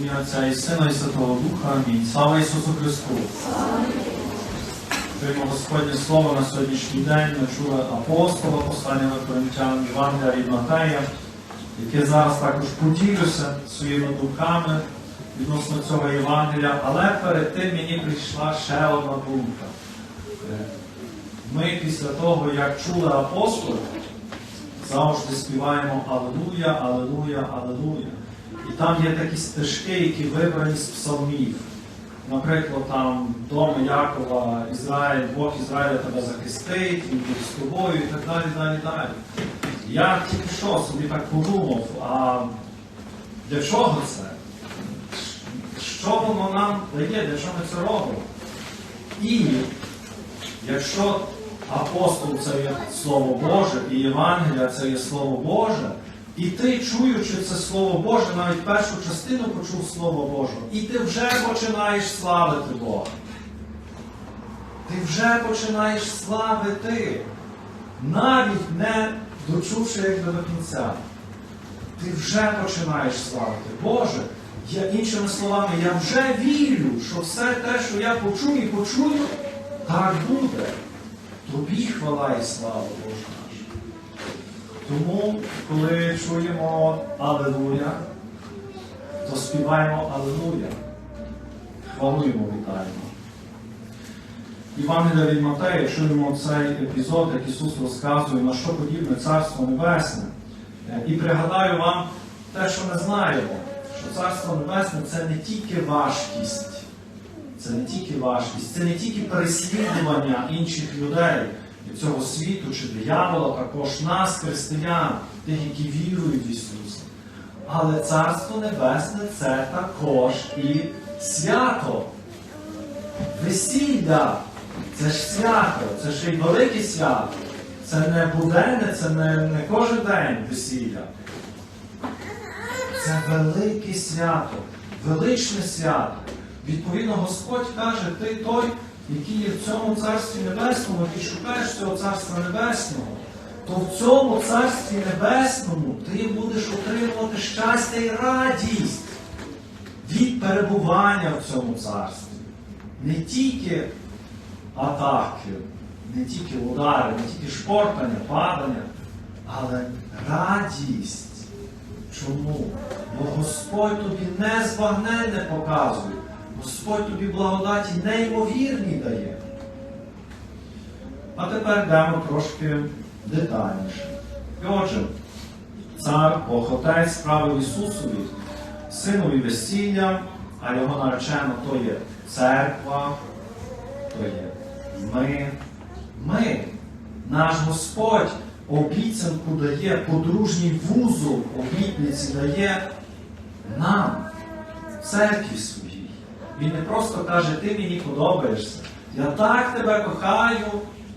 Ім'я Отця і Сина і Святого Духа. Амінь. Слава Ісусу Христу! Чуємо Господнє Слово на сьогоднішній день. Ми чули апостола, послання Коринтян, Євангелія від Матея, яке зараз також поділюся своїми думками відносно цього Євангелія. Але перед тим мені прийшла ще одна думка. Ми після того, як чули апостол, завжди співаємо Алелуя, Алелуя, Алелуя. І там є такі стежки, які вибрані з псалмів. Наприклад, там дом Якова, Ізраїль, Бог Ізраїля тебе захистить, він буде з тобою і так далі, далі, далі. Я тільки що собі так подумав, а для чого це? Що воно нам дає, для чого ми це робимо? І якщо апостол це є Слово Боже, і Євангелія це є Слово Боже, і ти, чуючи це Слово Боже, навіть першу частину почув Слово Боже, і ти вже починаєш славити Бога. Ти вже починаєш славити, навіть не дочувши якби до кінця. Ти вже починаєш славити. Боже, я іншими словами, я вже вірю, що все те, що я почую і почую, так буде. Тобі хвала і слава Боже наш. Тому, коли чуємо Алелуя, то співаємо Алелуя. Хвалуємо, вітаємо. Івангелія від Матея чуємо цей епізод, як Ісус розказує, на що подібне Царство Небесне. І пригадаю вам те, що ми знаємо, що Царство Небесне це не тільки важкість, це не тільки важкість, це не тільки переслідування інших людей від цього світу чи диявола, також нас, християн, тих, які вірують в Ісуса. Але Царство Небесне це також і свято. Весілля це ж свято, це ще й велике свято. Це не буденне, це не, не кожен день весілля. Це велике свято, величне свято. Відповідно, Господь каже, ти той, який є в цьому Царстві Небесному, який шукаєш цього Царства Небесного, то в цьому Царстві Небесному ти будеш отримувати щастя і радість від перебування в цьому царстві. Не тільки атаки, не тільки удари, не тільки шпортання, падання, але радість. Чому? Бо Господь тобі незбагненне показує. Господь тобі благодаті неймовірні дає. А тепер йдемо трошки детальніше. І отже, цар Бог Отець справив Ісусові, синові весілля, а його наречено то є церква, то є ми. Ми, наш Господь обіцянку дає, подружній вузол обітниці дає нам, церкві своїй. Він не просто каже, ти мені подобаєшся. Я так тебе кохаю.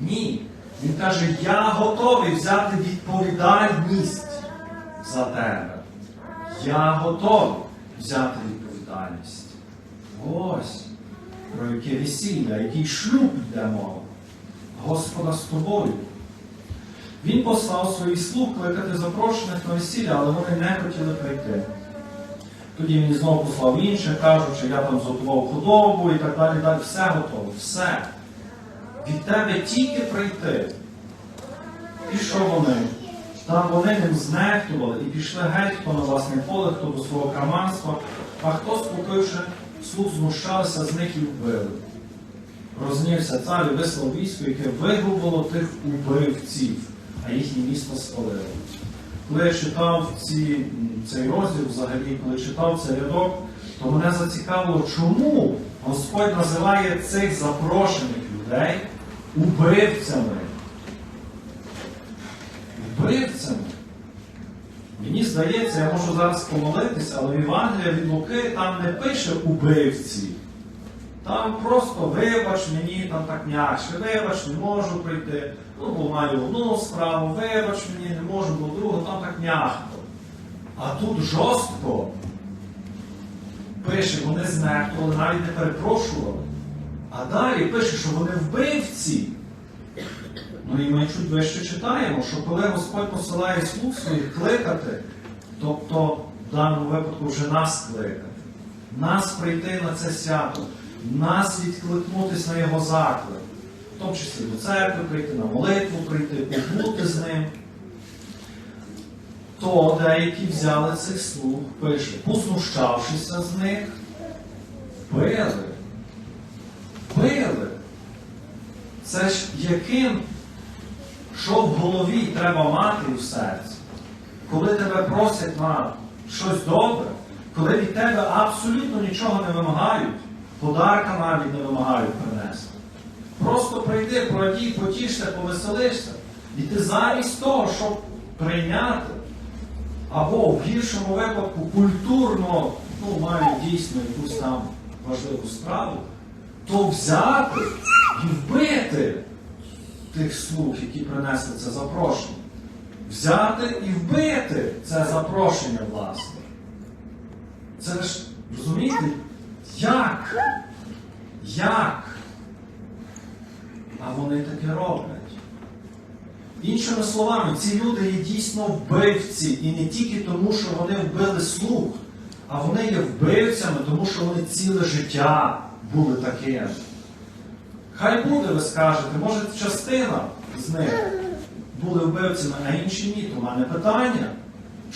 Ні. Він каже, я готовий взяти відповідальність за тебе. Я готовий взяти відповідальність. Ось про яке весілля, який шлюб йде мова. Господа з тобою. Він послав своїх слуг кликати запрошених на весілля, але вони не хотіли прийти. Тоді він знову послав інших, кажучи, я там зготував худобу і так далі, далі. Все готово, все. Від тебе тільки прийти. І що вони? Там вони ним знехтували і пішли геть, хто на власне поле, хто до свого краманства, а хто, скупивши слуг, знущалися з них і вбили. Рознівся цар і вислав військо, яке вигубило тих убивців, а їхнє місто спалило. Коли я читав ці, цей розділ, взагалі, коли читав цей рядок, то мене зацікавило, чому Господь називає цих запрошених людей убивцями. Вбивцями. Мені здається, я можу зараз помолитися, але в Євангелія від Луки там не пише убивці. Там просто вибач мені там так м'якше, вибач, не можу прийти. Ну, бо маю одну справу, вибач мені, не можу, бо другу, м'яко. А тут жорстко пише, вони знехтували, навіть не перепрошували. А далі пише, що вони вбивці. Ну і ми чуть вище читаємо, що коли Господь посилає слуг своїх кликати, тобто в даному випадку вже нас кликати, нас прийти на це свято, нас відкликнутися на його заклик, в тому числі до церкви прийти, на молитву прийти, побути з ним. То деякі взяли цих слуг, пише, познущавшися з них, били. Били. Це ж яким, що в голові треба мати в серці, коли тебе просять на щось добре, коли від тебе абсолютно нічого не вимагають, подарка навіть не вимагають принести. Просто прийди, порадій, потішся, повеселишся. І ти замість того, щоб прийняти, або в гіршому випадку культурно, ну, мають дійсно якусь там важливу справу, то взяти і вбити тих слуг, які принесли це запрошення. Взяти і вбити це запрошення, власне. Це ж, розумієте, як? Як? А вони таке роблять. Іншими словами, ці люди є дійсно вбивці, і не тільки тому, що вони вбили слуг, а вони є вбивцями, тому що вони ціле життя були такими. Хай буде, ви скажете, може частина з них були вбивцями, а інші ні. В мене питання.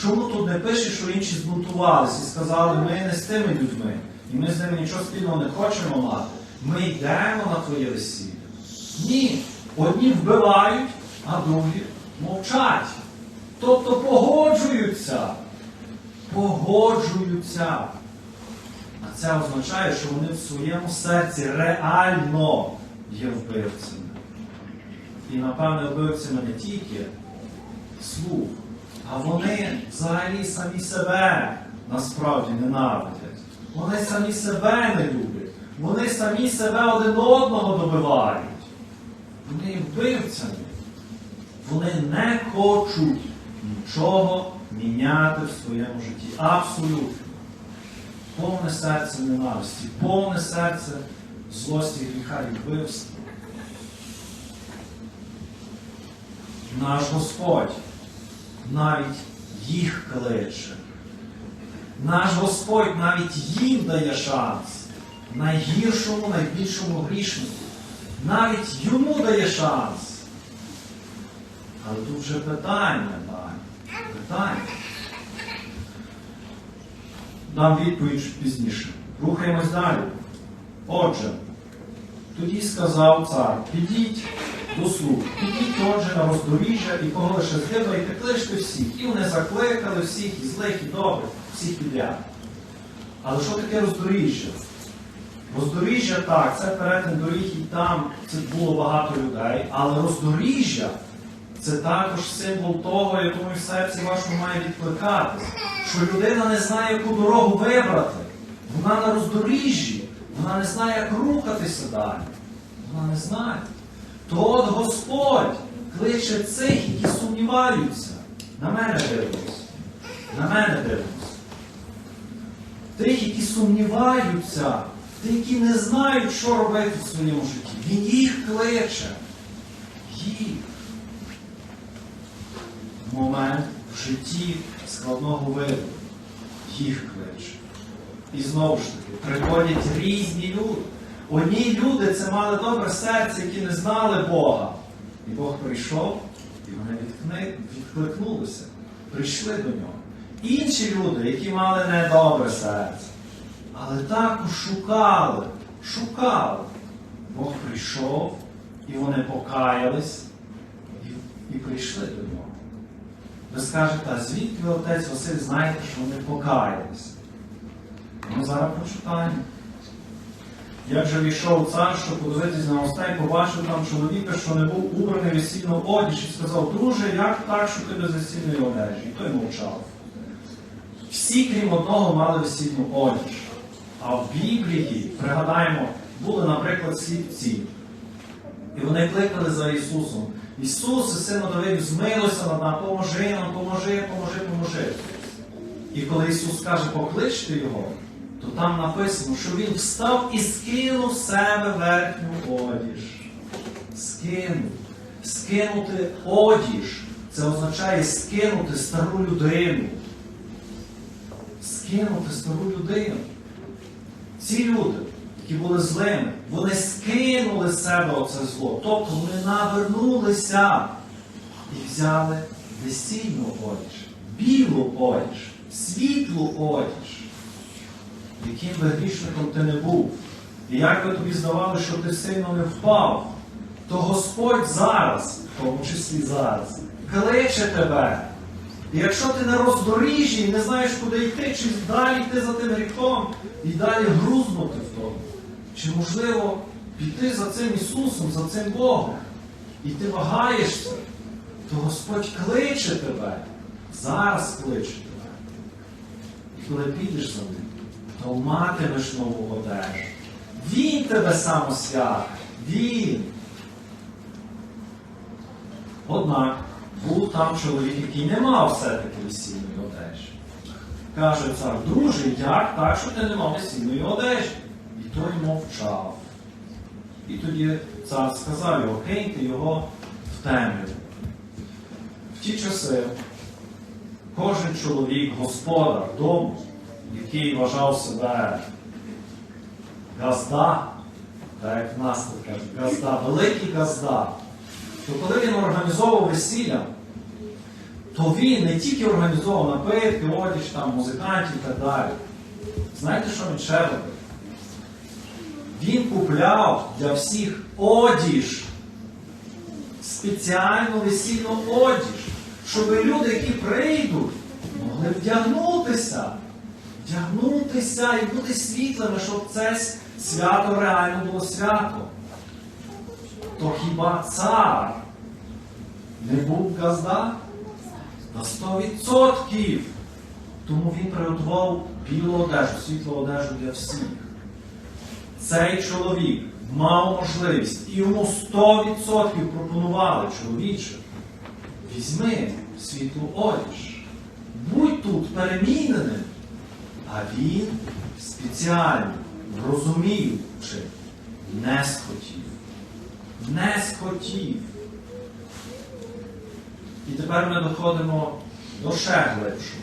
Чому тут не пише, що інші збунтувалися і сказали, ми не з тими людьми, і ми з ними нічого спільного не хочемо мати. Ми йдемо на твоє весілля. Ні. Одні вбивають, а другі мовчать. Тобто погоджуються. Погоджуються. А це означає, що вони в своєму серці реально є вбивцями. І, напевне, вбивцями не тільки слуг, а вони взагалі самі себе насправді ненавидять. Вони самі себе не люблять. Вони самі себе один одного добивають. Вони вбивцями. Вони не хочуть нічого міняти в своєму житті. Абсолютно. Повне серце ненависті, повне серце злості, гріха і вбивства. Наш Господь навіть їх кличе. Наш Господь навіть їм дає шанс. Найгіршому, найбільшому грішнику. Навіть йому дає шанс. Але тут вже питання, далі. Питання. Дам відповідь пізніше. Рухаємось далі. Отже, тоді сказав цар, підіть до слуг, підіть отже на роздоріжжя і кого лише здибаєте, кличте всіх. І вони закликали всіх, і злих, і добрих, всіх підряд. Але що таке роздоріжжя? Роздоріжжя так, це перетин доріг і там це було багато людей, але роздоріжжя це також символ того, якому в серці вашому має відкликатись, що людина не знає, яку дорогу вибрати. Вона на роздоріжжі, вона не знає, як рухатися далі. Вона не знає. То от Господь кличе цих, які сумніваються. На мене дивимося. На мене дивимося. Тих, які сумніваються, тих, які не знають, що робити в своєму житті. Він їх кличе. Їх. Момент в житті складного виду. Їх кличе. І знову ж таки, приходять різні люди. Одні люди це мали добре серце, які не знали Бога. І Бог прийшов, і вони відкликнулися, прийшли до нього. Інші люди, які мали недобре серце, але також шукали, шукали. Бог прийшов, і вони покаялись і, і прийшли до нього. Ви скажете, а звідки ви, отець Василь, знаєте, що вони покаялись? Ми зараз прочитаємо. Як же війшов цар, щоб подивитись на гостей, побачив там чоловіка, що не був убраний весільно одіж, і сказав, друже, як так, що ти без весільної одежі? І той мовчав. Всі, крім одного, мали весільну одіж. А в Біблії, пригадаємо, були, наприклад, сліпці. І вони кликали за Ісусом. Ісус, сину Давид, змилуйся над нами, поможи нам, поможи, поможи, поможи. І коли Ісус каже, покличте Його, то там написано, що Він встав і скинув себе верхню одіж. Скинув. Скинути одіж. Це означає скинути стару людину. Скинути стару людину. ці люди, які були злими, вони скинули з себе оце зло. Тобто вони навернулися і взяли весільну одіж, білу одіж, світлу одіж, яким би грішником ти не був. І як би тобі здавалося, що ти сильно не впав, то Господь зараз, в тому числі зараз, кличе тебе. І якщо ти на роздоріжжі і не знаєш, куди йти, чи далі йти за тим гріхом і далі грузнути в тому, чи можливо піти за цим Ісусом, за цим Богом, і ти вагаєшся, то Господь кличе тебе, зараз кличе тебе. І коли підеш за ним, то матимеш нову одежу. Він тебе сам освятить. Він. Однак був там чоловік, який не мав все-таки весільної одежі. Каже цар, друже, як так, що ти не мав весільної одежі? Той мовчав. І тоді цар сказав його, киньте його в темряву. В ті часи кожен чоловік, господар дому, який вважав себе газда, так як в нас кажуть, газда, великий газда, то коли він організовував весілля, то він не тільки організовував напитки, одіж, там, музикантів і так далі. Знаєте, що він ще робив? Він купляв для всіх одіж, спеціальну весільну одіж, щоб люди, які прийдуть, могли вдягнутися, вдягнутися і бути світлими, щоб це свято реально було свято. То хіба цар не був газда? На 100%. Тому він приготував білу одежу, світлу одежу для всіх. Цей чоловік мав можливість і йому 100% пропонували чоловіче. Візьми світлу одіж. Будь тут переміненим. А він спеціально, розуміючи, не схотів. Не схотів. І тепер ми доходимо до ще глибшого.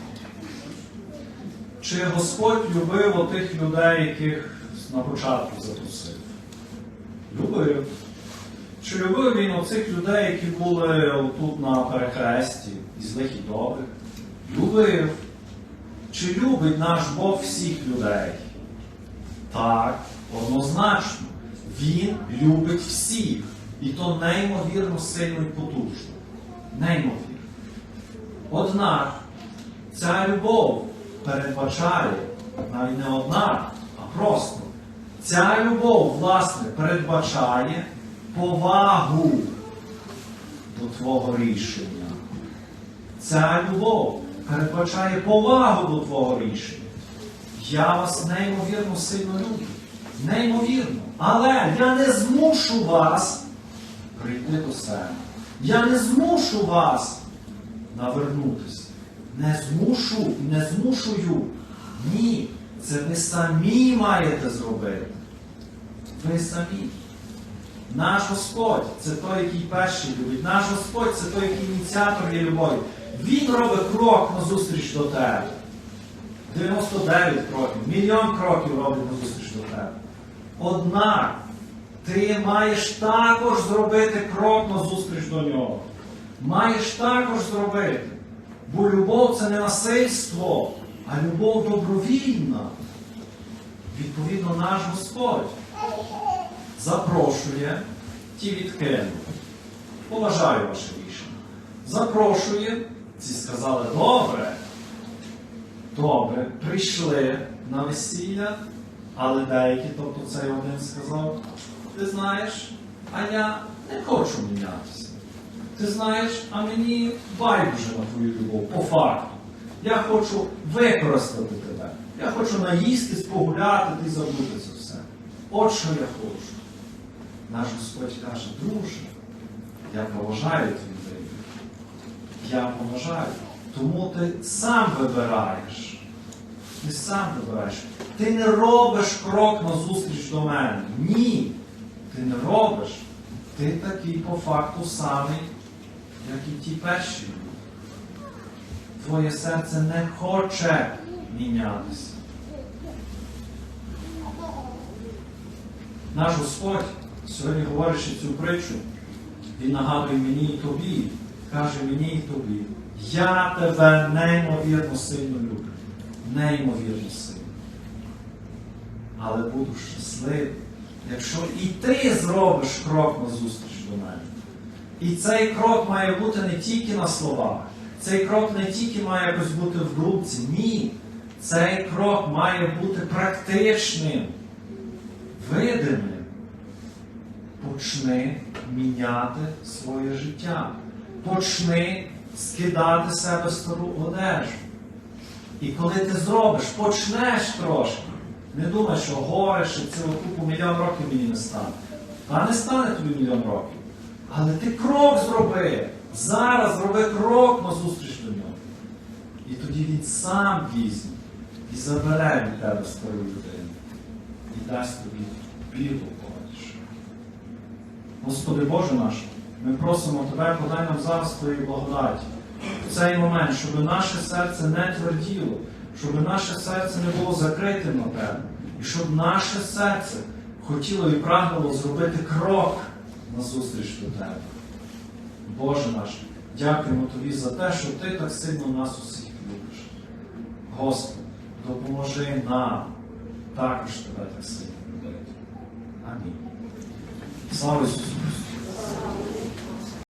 Чи Господь любив отих людей, яких на початку запросив? Любив. Чи любив він оцих людей, які були тут на перехресті, і злих і добрих? Любив. Чи любить наш Бог всіх людей? Так, однозначно. Він любить всіх. І то неймовірно сильно і потужно. Неймовірно. Однак ця любов передбачає, навіть не однак, а просто. Ця любов, власне, передбачає повагу до твого рішення. Ця любов передбачає повагу до твого рішення. Я вас неймовірно сильно люблю. Неймовірно. Але я не змушу вас прийти до себе. Я не змушу вас навернутися. Не змушу, не змушую. Ні. Це ви самі маєте зробити. Ви самі. Наш Господь це той, який перший любить. Наш Господь це той, який ініціатор є любові. Він робить крок назустріч до тебе. 99 кроків, мільйон кроків робить назустріч до тебе. Однак ти маєш також зробити крок назустріч до нього. Маєш також зробити. Бо любов це не насильство, а любов добровільна. Відповідно, наш Господь запрошує ті відкинути. Поважаю ваше рішення. Запрошує, ці сказали, добре. Добре, прийшли на весілля, але деякі, тобто цей один сказав, ти знаєш, а я не хочу мінятися. Ти знаєш, а мені байдуже на твою любов, по факту. Я хочу використати тебе. Я хочу наїстись, погуляти і забути це все. От що я хочу. Наш Господь каже, друже, я поважаю твій вибір. Я поважаю. Тому ти сам вибираєш. Ти сам вибираєш. Ти не робиш крок назустріч до мене. Ні. Ти не робиш. Ти такий по факту самий, як і ті перші. Твоє серце не хоче мінятися. Наш Господь, сьогодні говорячи цю притчу, Він нагадує мені і тобі, каже мені і тобі, я тебе неймовірно сильно люблю. Неймовірно сильно. Але буду щасливий, якщо і ти зробиш крок на зустріч до мене. І цей крок має бути не тільки на словах, цей крок не тільки має якось бути в групці. Ні. Цей крок має бути практичним, видимим. Почни міняти своє життя. Почни скидати себе стару одежу. І коли ти зробиш, почнеш трошки. Не думай, що горе, що цілу купу мільйон років мені не стане. Та не стане тобі мільйон років. Але ти крок зроби. Зараз зроби крок на зустріч до нього. І тоді він сам візьме і забере від тебе стару людину. І дасть тобі білу плоть. Господи Боже наш, ми просимо Тебе, подай нам зараз Твої благодаті. В цей момент, щоб наше серце не тверділо, щоб наше серце не було закритим на Тебе, і щоб наше серце хотіло і прагнуло зробити крок на зустріч до Тебе. Боже наш, дякуємо Тобі за те, що Ти так сильно нас усіх любиш. Господи, допоможи нам також Тебе так сильно любити. Амінь. Слава Ісусу Христу!